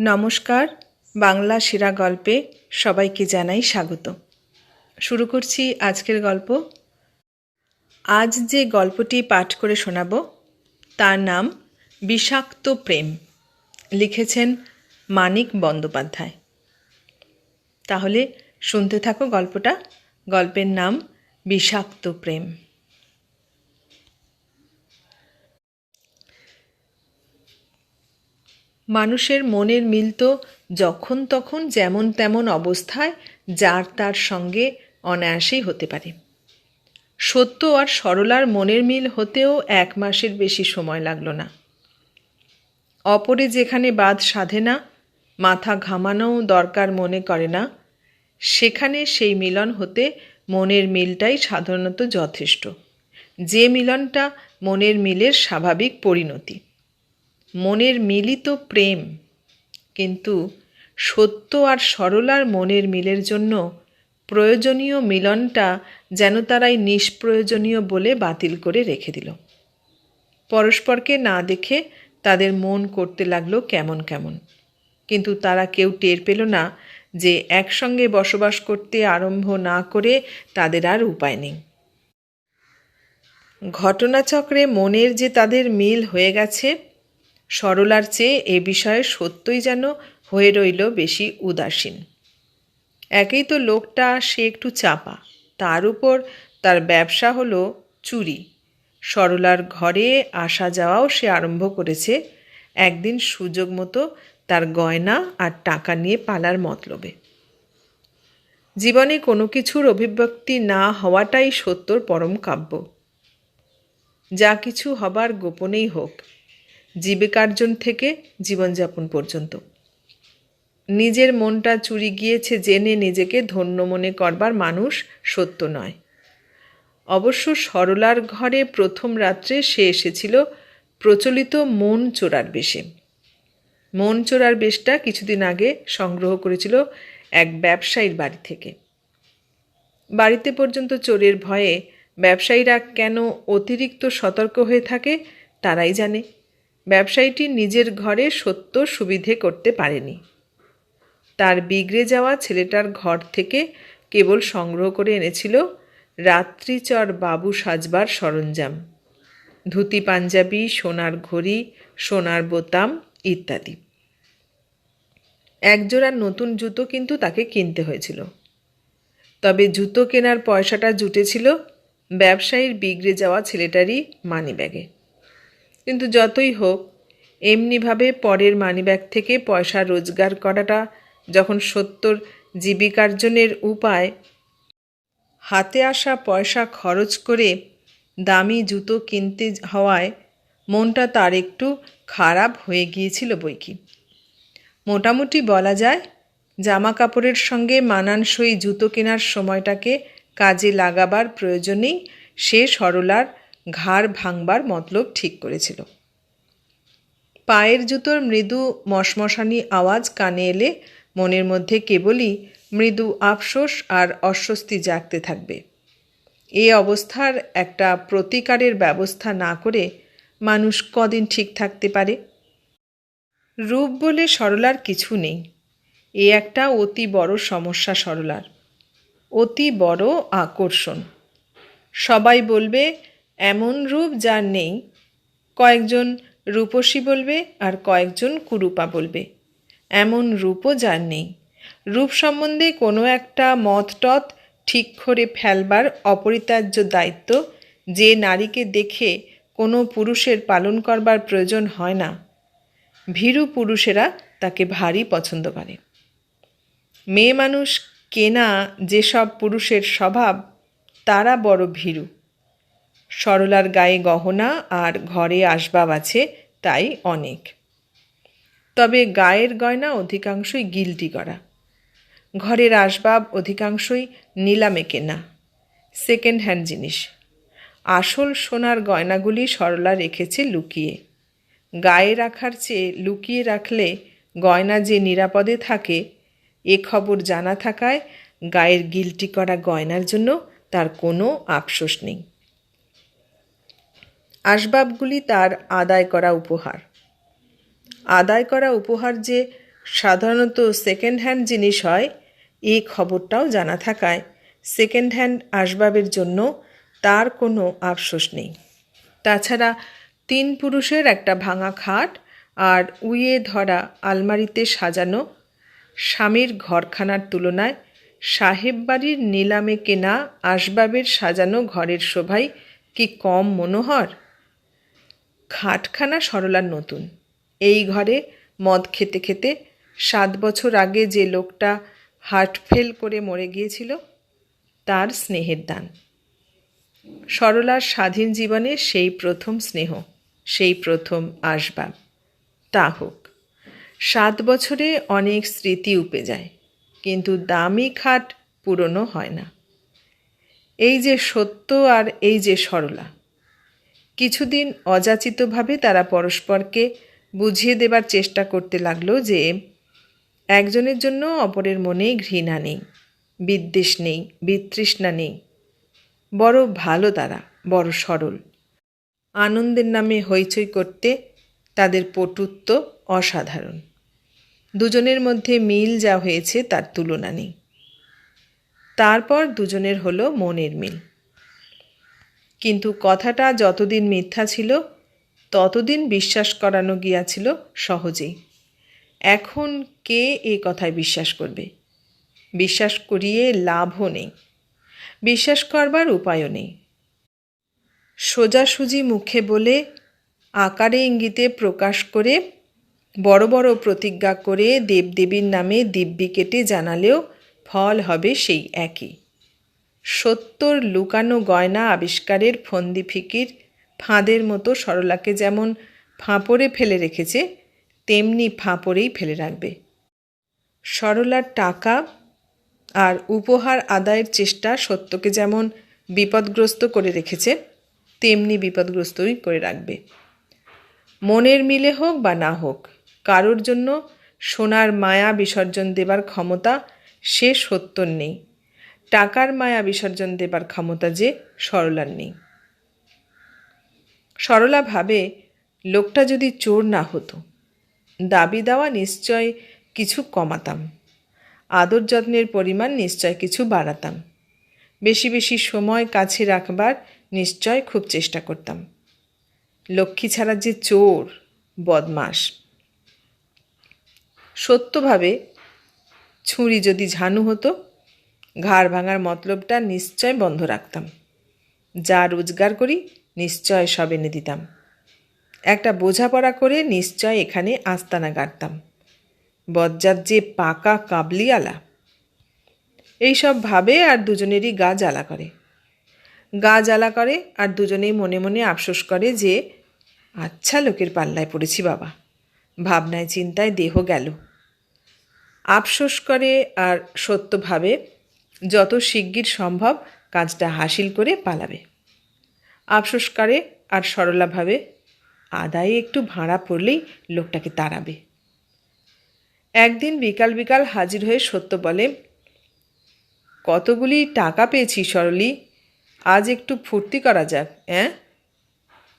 নমস্কার, বাংলা সেরা গল্পে সবাইকে জানাই স্বাগত। শুরু করছি আজকের গল্প। আজ যে গল্পটি পাঠ করে শোনাব, তার নাম বিষাক্ত প্রেম। লিখেছেন মানিক বন্দ্যোপাধ্যায়। তাহলে শুনতে থাকো গল্পটা। গল্পের নাম বিষাক্ত প্রেম। মানুষের মনের মিল তো যখন তখন যেমন তেমন অবস্থায় যার তার সঙ্গে অনায়াসেই হতে পারে। সত্য আর সরলার মনের মিল হতেও এক মাসের বেশি সময় লাগল না। অপরে যেখানে বাদ সাধে না, মাথা ঘামানোও দরকার মনে করে না, সেখানে সেই মিলন হতে মনের মিলটাই সাধারণত যথেষ্ট। যে মিলনটা মনের মিলের স্বাভাবিক পরিণতি। মনের মিলিত প্রেম। কিন্তু সত্য আর সরলার মনের মিলের জন্য প্রয়োজনীয় মিলনটা যেন তারাই নিষ্প্রয়োজনীয় বলে বাতিল করে রেখে দিল। পরস্পরকে না দেখে তাদের মন করতে লাগল কেমন কেমন। কিন্তু তারা কেউ টের পেল না যে একসঙ্গে বসবাস করতে আরম্ভ না করে তাদের আর উপায় নেই। ঘটনাচক্রে মনের যে তাদের মিল হয়ে গেছে সরলার চেয়ে এ বিষয়ে সত্যই যেন হয়ে রইল বেশি উদাসীন। একেই তো লোকটা, সে একটু চাপা। তার উপর তার ব্যবসা হলো চুরি। সরলার ঘরে আসা যাওয়াও সে আরম্ভ করেছে। একদিন সুযোগ মতো তার গয়না আর টাকা নিয়ে পালার মতলবে। জীবনে কোনো কিছুর অভিব্যক্তি না হওয়াটাই সত্যর পরম কাব্য। যা কিছু হবার গোপনেই হোক জীবিকার্জন থেকে জীবনযাপন পর্যন্ত। নিজের মনটা চুরি গিয়েছে জেনে নিজেকে ধন্য মনে করবার মানুষ সত্য নয়। অবশ্য সরলার ঘরে প্রথম রাত্রে সে এসেছিল প্রচলিত মন চোরার বেশে। মন চোরার বেশটা কিছুদিন আগে সংগ্রহ করেছিল এক ব্যবসায়ীর বাড়ি থেকে। বাড়িতে পর্যন্ত চোরের ভয়ে ব্যবসায়ীরা কেন অতিরিক্ত সতর্ক হয়ে থাকে তারাই জানে। ব্যবসায়ীটি নিজের ঘরে সত্য সুবিধে করতে পারেনি। তার বিগড়ে যাওয়া ছেলেটার ঘর থেকে কেবল সংগ্রহ করে এনেছিল রাত্রিচর বাবু সাজবার সরঞ্জাম। ধুতি, পাঞ্জাবি, সোনার ঘড়ি, সোনার বোতাম ইত্যাদি। একজোড়া নতুন জুতো কিন্তু তাকে কিনতে হয়েছিল। তবে জুতো কেনার পয়সাটা জুটেছিল ব্যবসায়ীর বিগড়ে যাওয়া ছেলেটারই মানিব্যাগে। কিন্তু যতই হোক, এমনিভাবে পরের মানিব্যাগ থেকে পয়সা রোজগার করাটা যখন সত্তর জীবিকার্জনের উপায়, হাতে আসা পয়সা খরচ করে দামি জুতো কিনতে হওয়ায় মনটা তার একটু খারাপ হয়ে গিয়েছিল বইকি মোটামুটি বলা যায় জামা কাপড়ের সঙ্গে মানানসই জুতো কেনার সময়টাকে কাজে লাগাবার প্রয়োজনেই সে সরলার ঘাড় ভাঙবার মতলব ঠিক করেছিল। পায়ের জুতোর মৃদু মশমশানি আওয়াজ কানে এলে মনের মধ্যে কেবলই মৃদু আফসোস আর অস্বস্তি জাগতে থাকবে। এ অবস্থার একটা প্রতিকারের ব্যবস্থা না করে মানুষ কদিন ঠিক থাকতে পারে? রূপ বলে সরলার কিছু নেই। এ একটা অতি বড় সমস্যা সরলার। অতি বড় আকর্ষণ। সবাই বলবে এমন রূপ যার নেই, কয়েকজন রূপসী বলবে আর কয়েকজন কুরূপা বলবে। এমন রূপও যার নেই। রূপ সম্বন্ধে কোনো একটা মতটত ঠিক করে ফেলবার অপরিতার্য দায়িত্ব যে নারীকে দেখে কোনো পুরুষের পালন করবার প্রয়োজন হয় না। ভীরু পুরুষেরা তাকে ভারী পছন্দ করে। মেয়ে মানুষ কেনা যেসব পুরুষের স্বভাব, তারা বড় ভীরু। সরলার গায়ে গহনা আর ঘরে আসবাব আছে, তাই অনেক। তবে গায়ের গয়না অধিকাংশই গিলটি করা। ঘরের আসবাব অধিকাংশই নিলামে কেনা। সেকেন্ড হ্যান্ড জিনিস। আসল সোনার গয়নাগুলি সরলা রেখেছে লুকিয়ে। গায়ে রাখার চেয়ে লুকিয়ে রাখলে গয়না যে নিরাপদে থাকে, এ খবর জানা থাকায় গায়ের গিলটি করা গয়নার জন্য তার কোনো আফসোস নেই। আসবাবগুলি তার আদায় করা উপহার। আদায় করা উপহার যে সাধারণত সেকেন্ড হ্যান্ড জিনিস হয়, এই খবরটাও জানা থাকায় সেকেন্ড হ্যান্ড আসবাবের জন্য তার কোনো আফসোস নেই। তাছাড়া তিন পুরুষের একটা ভাঙা খাট আর উইয়ে ধরা আলমারিতে সাজানো, স্বামীর ঘরখানার তুলনায় সাহেব বাড়ির নিলামে কেনা আসবাবের সাজানো ঘরের শোভাই কি কম মনোহর? খাটখানা সরলার নতুন। এই ঘরে মদ খেতে খেতে সাত বছর আগে যে লোকটা হার্ট ফেল করে মরে গিয়েছিল, তার স্নেহের দান। সরলার স্বাধীন জীবনে সেই প্রথম স্নেহ, সেই প্রথম আসবাব। তা হোক, সাত বছরে অনেক স্মৃতি উপে যায়, কিন্তু দামি খাট পুরনো হয় না। এই যে সত্য আর এই যে সরলা কিছুদিন অযাচিতভাবে তারা পরস্পরকে বুঝিয়ে দেবার চেষ্টা করতে লাগল যে, একজনের জন্য অপরের মনে ঘৃণা নেই, বিদ্বেষ নেই, বিতৃষ্ণা নেই। বড় ভালো তারা, বড় সরল। আনন্দের নামে হইচই করতে তাদের পটুত্ব অসাধারণ। দুজনের মধ্যে মিল যা হয়েছে তার তুলনা নেই। তারপর দুজনের হলো মনের মিল। কিন্তু কথাটা যতদিন মিথ্যা ছিল, ততদিন বিশ্বাস করানো গিয়াছিল সহজেই। এখন কে এ কথায় বিশ্বাস করবে? বিশ্বাস করিয়ে লাভও নেই। বিশ্বাস করবার উপায়ও নেই। সোজাসুজি মুখে বলে, আকারে ইঙ্গিতে প্রকাশ করে, বড় বড় প্রতিজ্ঞা করে দেবদেবীর নামে দিব্যি কেটে জানালেও ফল হবে সেই একই। সত্তর লুকানো গয়না আবিষ্কারের ফন্দি ফিকির ফাঁদের মতো সরলাকে যেমন ফাঁপড়ে ফেলে রেখেছে, তেমনি ফাঁপড়েই ফেলে রাখবে। সরলার টাকা আর উপহার আদায়ের চেষ্টা সত্যকে যেমন বিপদগ্রস্ত করে রেখেছে, তেমনি বিপদগ্রস্তই করে রাখবে। মনের মিলে হোক বা না হোক, কারোর জন্য সোনার মায়া বিসর্জন দেবার ক্ষমতা সে সত্যর নেই। টাকার মায়া বিসর্জন দেবার ক্ষমতা যে সরলার নেই। সরলা ভাবে, লোকটা যদি চোর না হতো, দাবি দেওয়া নিশ্চয় কিছু কমাতাম, আদর যত্নের পরিমাণ নিশ্চয় কিছু বাড়াতাম, বেশি বেশি সময় কাছে রাখবার নিশ্চয় খুব চেষ্টা করতাম। লক্ষ্মী ছাড়া যে চোর বদমাস সত্যভাবে ছুরি যদি ঝানু হতো ঘাড় ভাঙার মতলবটা নিশ্চয় বন্ধ রাখতাম। যা রোজগার করি, নিশ্চয় সব এনে দিতাম। একটা বোঝাপড়া করে নিশ্চয় এখানে আস্তানা গাড়তাম বজ্জার যে পাকা কাবলিয়ালা। এইসব ভাবে আর দুজনেরই গা জ্বালা করে। গা জ্বালা করে আর দুজনেই মনে মনে আফসোস করে যে আচ্ছা লোকের পাল্লায় পড়েছি বাবা। ভাবনায় চিন্তায় দেহ গেল। আফসোস করে আর সত্যভাবে যত শিগগির সম্ভব কাজটা হাসিল করে পালাবে। আফসোস করে আর সরলাভাবে আদায়ে একটু ভাড়া পড়লেই লোকটাকে তাড়াবে। একদিন বিকাল বিকাল হাজির হয়ে সত্য বলে, কতগুলি টাকা পেয়েছি সরলি? আজ একটু ফুর্তি করা যাক হ্যাঁ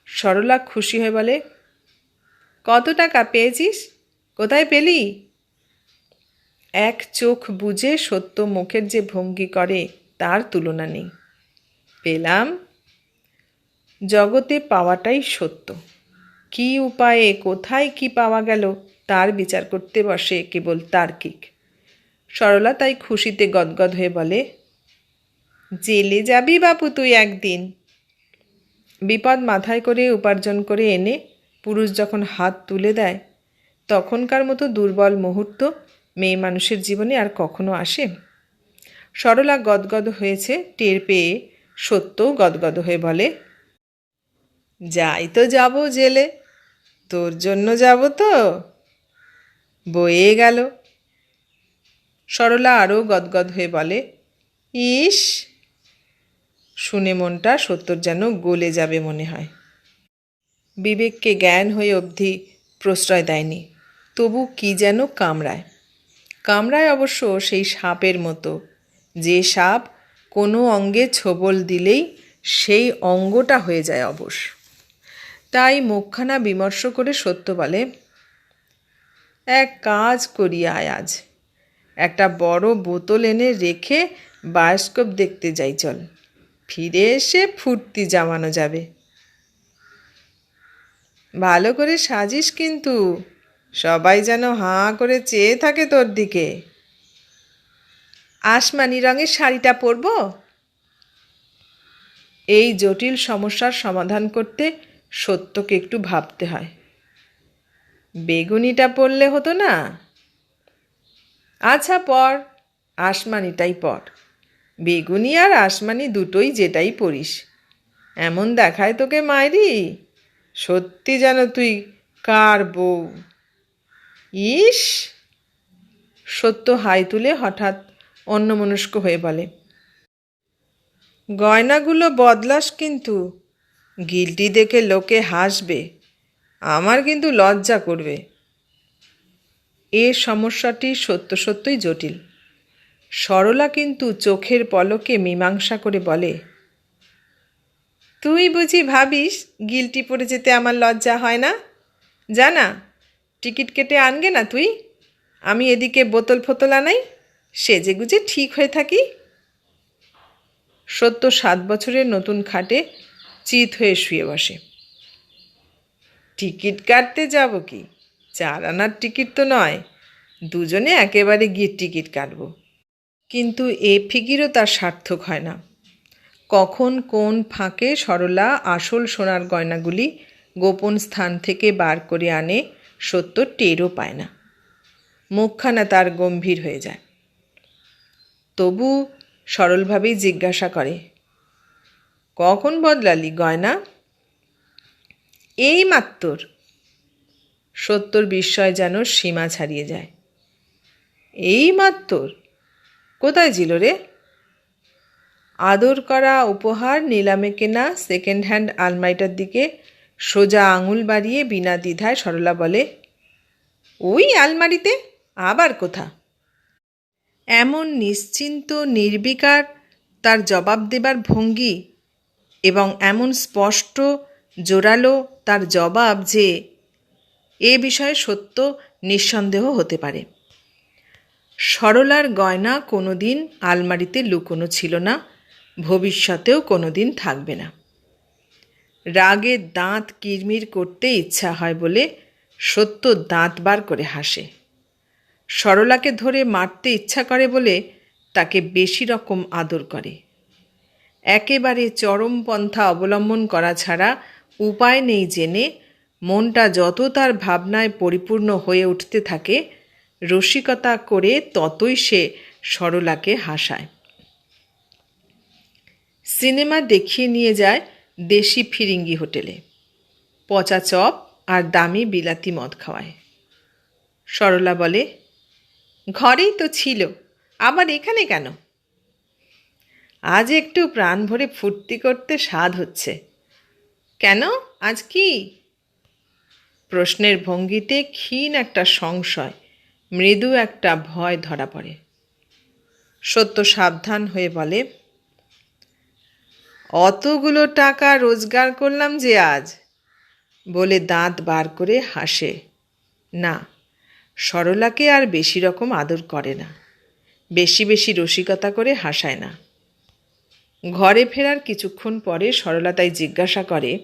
সরলা খুশি হয়ে বলে, কত টাকা পেয়েছিস? কোথায় পেলি? এক চোখ বুঝে সত্য মুখের যে ভঙ্গি করে, তার তুলনা নেই। পেলাম, জগতে পাওয়াটাই সত্য। কি উপায়ে, কোথায় কি পাওয়া গেল, তার বিচার করতে বসে কেবল তার্কিক। সরলা তাই খুশিতে গদগদ হয়ে বলে, জেলে যাবি বাপু তুই একদিন। বিপদ মাথায় করে উপার্জন করে এনে, পুরুষ যখন হাত তুলে দেয়, তখনকার মতো দুর্বল মুহূর্ত মেয়ে মানুষের জীবনে আর কখনো আসে। সরলা গদগদ হয়েছে, টের পেয়ে সত্যও গদগদ হয়ে বলে, যাই তো যাব জেলে, তোর জন্য যাব তো, বয়ে গেল। সরলা আরও গদগদ হয়ে বলে, ইস, শুনে মনটা সত্যর যেন গলে যাবে মনে হয়। বিবেককে জ্ঞান হয়ে অবধি প্রশ্রয় দেয়নি, তবু কি যেন কামড়ায়। কামড়ায় অবশ্য সেই সাপের মতো। যে সাপ কোনো অঙ্গে ছোবল দিলেই সেই অঙ্গটা হয়ে যায় অবশ্য তাই মুখখানা বিমর্ষ করে সত্য বলে, এক কাজ করি আজ। একটা বড় বোতল এনে রেখে বায়োস্কোপ দেখতে যাই চল। ফিরে এসে ফুর্তি জামানো যাবে। ভালো করে সাজিস কিন্তু সবাই যেন হাঁ করে চেয়ে থাকে তোর দিকে। আসমানি রঙের শাড়িটা পরব? এই জটিল সমস্যার সমাধান করতে সত্যকে একটু ভাবতে হয়। বেগুনিটা পরলে হতো না? আচ্ছা পর, আসমানিটাই পর। বেগুনি আর আসমানি দুটোই যেটাই পরিস। এমন দেখায় তোকে মায়েরি সত্যি যেন তুই কার বউ? ইস সত্য হাই তুলে হঠাৎ অন্যমনস্ক হয়ে বলে, গয়নাগুলো বদলাস কিন্তু, গিলটি দেখে লোকে হাসবে, আমার কিন্তু লজ্জা করবে। এ সমস্যাটি সত্য সত্যই জটিল। সরলা কিন্তু চোখের পলকে মীমাংসা করে বলে, তুই বুঝি ভাবিস গিলটি পড়ে যেতে আমার লজ্জা হয় না? জানা? টিকিট কেটে আনগে না তুই? আমি এদিকে বোতল ফোতল আনাই, সেজে গুজে ঠিক হয়ে থাকি। সত্য সাত বছরের নতুন খাটে চিত হয়ে শুয়ে বসে। টিকিট কাটতে যাব কি? চার আনার টিকিট তো নয়, দুজনে একেবারে গিয়ে টিকিট কাটব। কিন্তু এ ফিকিরও তার সার্থক হয় না। কখন কোন ফাঁকে সরলা আসল সোনার গয়নাগুলি গোপন স্থান থেকে বার করে আনে সত্য টেরও পায় না। মুখখানা তার গম্ভীর হয়ে যায়। তবু সরলভাবেই জিজ্ঞাসা করে, কখন বদলালি গয়না? এই মাত্র সত্যর বিস্ময় যেন সীমা ছাড়িয়ে যায়। এই মাত্র কোথায় ছিল রে? আদর করা উপহার নিলামে কেনা সেকেন্ড হ্যান্ড আলমারিটার দিকে সোজা আঙুল বাড়িয়ে বিনা দ্বিধায় সরলা বলে, ওই আলমারিতে? আবার কোথা? এমন নিশ্চিন্ত, নির্বিকার, তার জবাব দেবার ভঙ্গি এবং এমন স্পষ্ট, জোরালো তার জবাব যে এ বিষয়ে সত্য নিঃসন্দেহ হতে পারে। সরলার গয়না কোনো দিন আলমারিতে লুকোনো ছিল না, ভবিষ্যতেও কোনো দিন থাকবে না। রাগে দাঁত কিরমির করতে ইচ্ছা হয় বলে সত্য দাঁত বার করে হাসে। সরলাকে ধরে মারতে ইচ্ছা করে বলে তাকে বেশি রকম আদর করে। একেবারে চরম পন্থা অবলম্বন করা ছাড়া উপায় নেই জেনে মনটা যত তার ভাবনায় পরিপূর্ণ হয়ে উঠতে থাকে, রসিকতা করে ততই সে সরলাকে হাসায়। সিনেমা দেখিয়ে নিয়ে যায় দেশি ফিরিঙ্গি হোটেলে। পচা চপ আর দামি বিলাতি মদ খাওয়ায়। সরলা বলে, ঘরেই তো ছিল, আবার এখানে কেন? আজ একটু প্রাণ ভরে ফুর্তি করতে স্বাদ হচ্ছে। কেন? আজ কি? প্রশ্নের ভঙ্গিতে ক্ষীণ একটা সংশয়, মৃদু একটা ভয় ধরা পড়ে। সত্য সাবধান হয়ে বলে অতগুলো টাকা রোজগার করলাম যে আজ। বলে দাঁত বার করে হাসে। না, সরলাকে আর বেশি রকম আদর করে না। বেশি বেশি রসিকতা করে হাসায় না। ঘরে ফেরার কিছুক্ষণ পরে সরলা তাই জিজ্ঞাসা করে,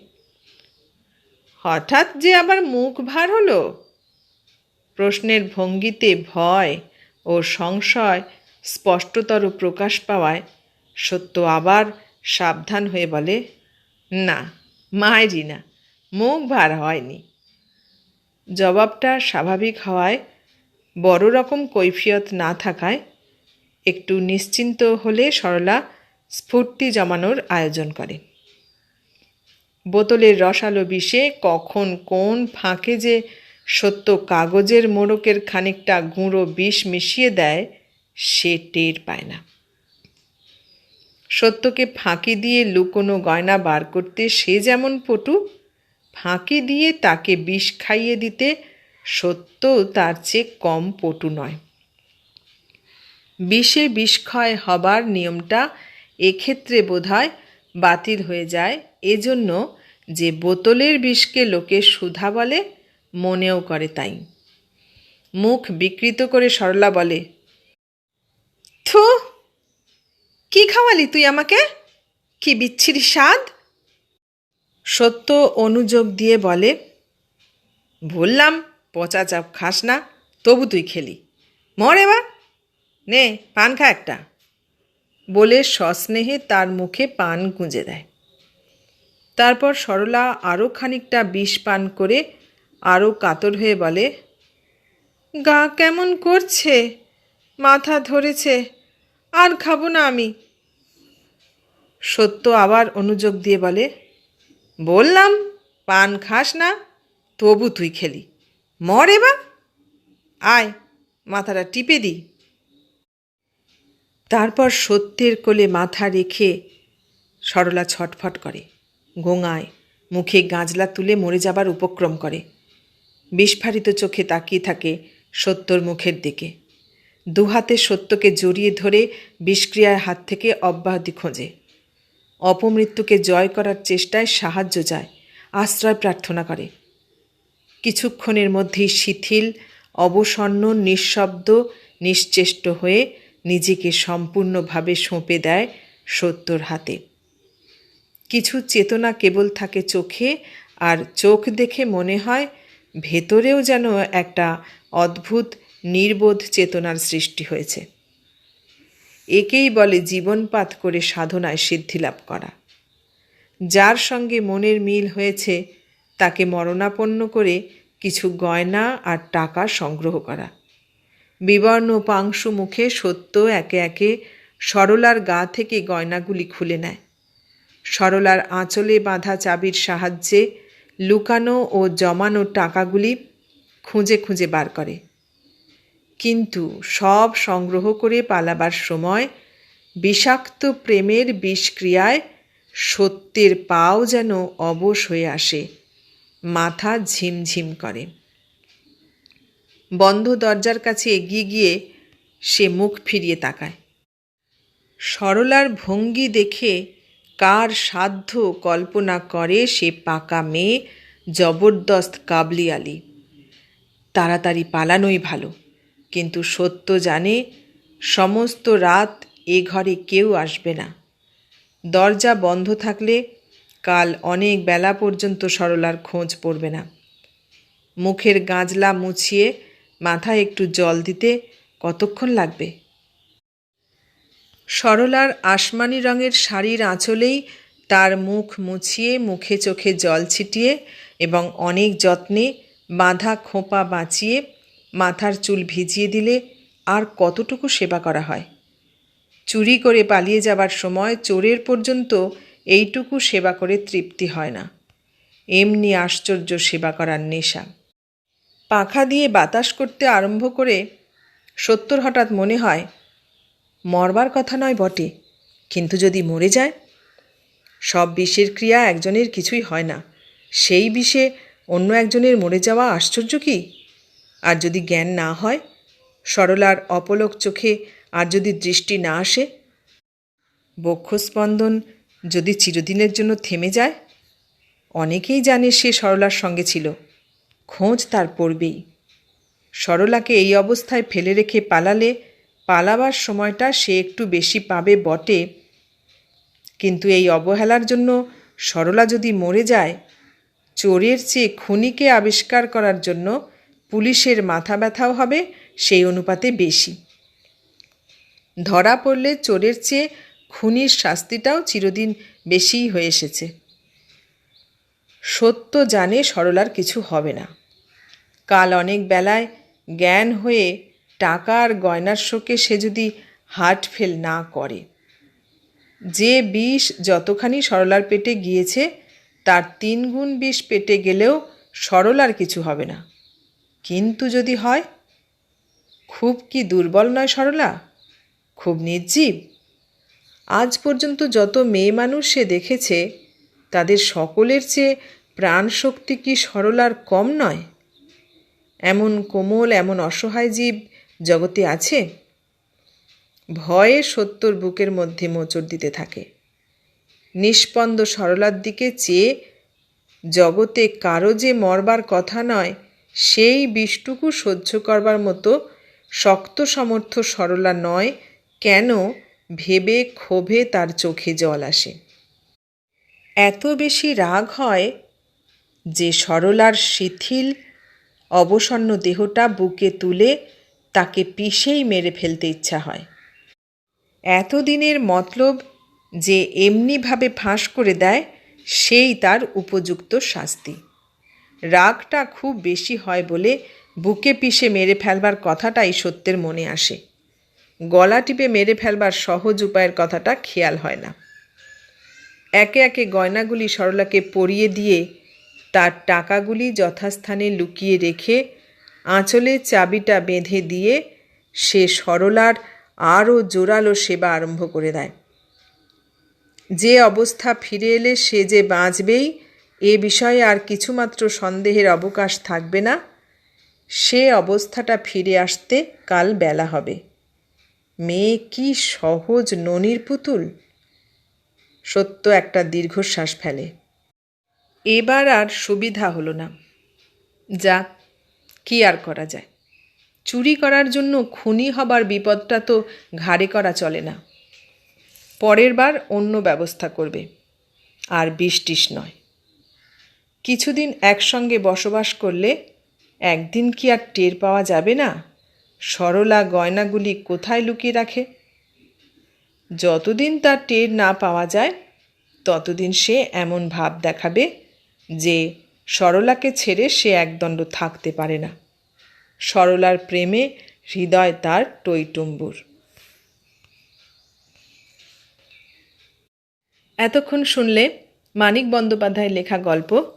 হঠাৎ যে আবার মুখ ভার হলো? প্রশ্নের ভঙ্গিতে ভয় ও সংশয় স্পষ্টতর প্রকাশ পাওয়ায় সত্য আবার সাবধান হয়ে বলে, না, মায়েরই না, মুখ ভার হয়নি। জবাবটা স্বাভাবিক হওয়ায় বড় রকম কৈফিয়ত না থাকায় একটু নিশ্চিন্ত হলে সরলা স্ফূর্তি জমানোর আয়োজন করে। বোতলের রসালো বিষে কখন কোন ফাঁকে যে সত্য কাগজের মোড়কের খানিকটা গুঁড়ো বিষ মিশিয়ে দেয়, সে টের পায় না। সত্যকে ফাঁকি দিয়ে লুকোনো গয়না বার করতে সে যেমন পটু, ফাঁকি দিয়ে তাকে বিষ খাইয়ে দিতে সত্য তার চেয়ে কম পটু নয়। বিষে বিষক্ষয় হবার নিয়মটা এক্ষেত্রে বোধহয় বাতিল হয়ে যায়, এজন্য যে বোতলের বিষকে লোকে সুধা বলে, মনেও করে তাই। মুখ বিকৃত করে সরলা বলে, থু কি খাওয়ালি তুই আমাকে? কি বিচ্ছিরি স্বাদ? সত্য অনুযোগ দিয়ে বলে, বললাম, পচা চাপ খাস না, তবু তুই খেলি। মর এবার নে, পান খা একটা। বলে সস্নেহে তার মুখে পান গুঁজে দেয়। তারপর সরলা আরও খানিকটা বিষ পান করে আরও কাতর হয়ে বলে, গা কেমন করছে? মাথা ধরেছে। আর খাব না আমি। সত্য আবার অনুযোগ দিয়ে বলে, বললাম, পান খাস না, তবু তুই খেলি। মর এবার আয়, মাথাটা টিপে দি। তারপর সত্যের কোলে মাথা রেখে সরলা ছটফট করে, গোঙায়, মুখে গাঁজলা তুলে মরে যাবার উপক্রম করে। বিস্ফারিত চোখে তাকিয়ে থাকে সত্যর মুখের দিকে। দুহাতে সত্যকে জড়িয়ে ধরে বিষক্রিয়ার হাত থেকে অব্যাহতি খোঁজে। অপমৃত্যুকে জয় করার চেষ্টায় সাহায্য চায়, আশ্রয় প্রার্থনা করে। কিছুক্ষণের মধ্যেই শিথিল, অবসন্ন, নিঃশব্দ, নিশ্চেষ্ট হয়ে নিজেকে সম্পূর্ণভাবে সঁপে দেয় সত্যর হাতে। কিছু চেতনা কেবল থাকে চোখে, আর চোখ দেখে মনে হয় ভেতরেও যেন একটা অদ্ভুত নির্বোধ চেতনার সৃষ্টি হয়েছে। একেই বলে জীবনপাত করে সাধনায় সিদ্ধি লাভ করা। যার সঙ্গে মনের মিল হয়েছে, তাকে মরণাপন্ন করে কিছু গয়না আর টাকা সংগ্রহ করা। বিবর্ণ পাংশু মুখে সত্য একে একে সরলার গা থেকে গয়নাগুলি খুলে নেয়। সরলার আঁচলে বাঁধা চাবির সাহায্যে লুকানো ও জমানো টাকাগুলি খুঁজে খুঁজে বার করে। কিন্তু সব সংগ্রহ করে পালাবার সময় বিষাক্ত প্রেমের বিষক্রিয়ায় সত্যের পাও যেন অবশ হয়ে আসে, মাথা ঝিমঝিম করে। বন্ধ দরজার কাছে এগিয়ে গিয়ে সে মুখ ফিরিয়ে তাকায়। সরলার ভঙ্গি দেখে কার সাধ্য কল্পনা করে সে পাকা মেয়ে, জবরদস্ত কাবলিয়ালি তাড়াতাড়ি পালানোই ভালো। কিন্তু সত্য জানে, সমস্ত রাত এ ঘরে কেউ আসবে না। দরজা বন্ধ থাকলে কাল অনেক বেলা পর্যন্ত সরলার খোঁজ পড়বে না। মুখের গাঁজলা মুছিয়ে মাথায় একটু জল দিতে কতক্ষণ লাগবে? সরলার আসমানি রঙের শাড়ির আঁচলেই তার মুখ মুছিয়ে মুখে চোখে জল ছিটিয়ে এবং অনেক যত্নে বাঁধা খোঁপা বাঁচিয়ে মাথার চুল ভিজিয়ে দিলে আর কতটুকু সেবা করা হয়? চুরি করে পালিয়ে যাবার সময় চোরের পর্যন্ত এইটুকু সেবা করে তৃপ্তি হয় না। এমনি আশ্চর্য সেবা করার নেশা। পাখা দিয়ে বাতাস করতে আরম্ভ করে সত্তর হঠাৎ মনে হয়, মরবার কথা নয় বটে, কিন্তু যদি মরে যায়? সব বিষের ক্রিয়া একজনের কিছুই হয় না। সেই বিষে অন্য একজনের মরে যাওয়া আশ্চর্য কি? আর যদি জ্ঞান না হয়, সরলার অপলক চোখে আর যদি দৃষ্টি না আসে, বক্ষস্পন্দন যদি চিরদিনের জন্য থেমে যায়, অনেকেই জানে সে সরলার সঙ্গে ছিল, খোঁজ তার পড়বেই। সরলাকে এই অবস্থায় ফেলে রেখে পালালে, পালাবার সময়টা সে একটু বেশি পাবে বটে। কিন্তু এই অবহেলার জন্য সরলা যদি মরে যায়, চোরের চেয়ে খুনিকে আবিষ্কার করার জন্য পুলিশের মাথা ব্যথাও হবে, সেই অনুপাতে বেশি। ধরা পড়লে চোরের চেয়ে খুনির শাস্তিটাও চিরদিন বেশিই হয়ে এসেছে। সত্য জানে সরলার কিছু হবে না। কাল অনেক বেলায় জ্ঞান হয়ে টাকার গয়নার শোকে সে যদি হার্ট ফেল না করে। যে বিষ যতখানি সরলার পেটে গিয়েছে, তার তিন গুণ বিষ পেটে গেলেও সরলার কিছু হবে না। কিন্তু যদি হয়, খুব কি দুর্বল নয় সরলা? খুব নির্জীব। আজ পর্যন্ত যত মেয়ে মানুষ সে দেখেছে, তাদের সকলের চেয়ে প্রাণশক্তি কি সরলার কম নয়? এমন কোমল, এমন অসহায় জীব জগতে আছে? ভয়ে সত্যর বুকের মধ্যে মোচড় দিতে থাকে। নিষ্পন্দ সরলার দিকে চেয়ে জগতে কারও যে মরবার কথা নয় সেই বিষটুকু সহ্য করবার মতো শক্ত সমর্থ সরলা নয় কেন ভেবে ক্ষোভে তার চোখে জল আসে। এত বেশি রাগ হয় যে সরলার শিথিল, অবসন্ন দেহটা বুকে তুলে তাকে পিষেই মেরে ফেলতে ইচ্ছা হয়। এতদিনের মতলব যে এমনিভাবে ফাঁস করে দেয়, সেই তার উপযুক্ত শাস্তি। রাগটা খুব বেশি হয় বলে বুকে পিষে মেরে ফেলবার কথাটাই সত্যের মনে আসে। গলা টিপে মেরে ফেলবার সহজ উপায়ের কথাটা খেয়াল হয় না। একে একে গয়নাগুলি সরলাকে পরিয়ে দিয়ে তার টাকাগুলি যথাস্থানে লুকিয়ে রেখে আঁচলে চাবিটা বেঁধে দিয়ে সে সরলার আরও জোরালো সেবা আরম্ভ করে দেয়। যে অবস্থা ফিরে এলে সে যে বাঁচবেই এ বিষয়ে আর কিছুমাত্র সন্দেহের অবকাশ থাকবে না। সে অবস্থাটা ফিরে আসতে কাল বেলা হবে। মেয়ে কি সহজ ননির পুতুল? সত্য একটা দীর্ঘশ্বাস ফেলে। এবার আর সুবিধা হলো না। যা, কি আর করা যায়? চুরি করার জন্য খুনি হবার বিপদটা তো ঘাড়ে করা চলে না। পরের বার অন্য ব্যবস্থা করবে। আর বৃষ্টিস নয়। কিছুদিন একসঙ্গে বসবাস করলে একদিন কি আর টের পাওয়া যাবে না? সরলা গয়নাগুলি কোথায় লুকিয়ে রাখে? যতদিন তার টের না পাওয়া যায়, ততদিন সে এমন ভাব দেখাবে যে সরলাকে ছেড়ে সে একদণ্ড থাকতে পারে না। সরলার প্রেমে হৃদয় তার টইটুম্বুর। এতক্ষণ শুনলে মানিক বন্দ্যোপাধ্যায়ের লেখা গল্প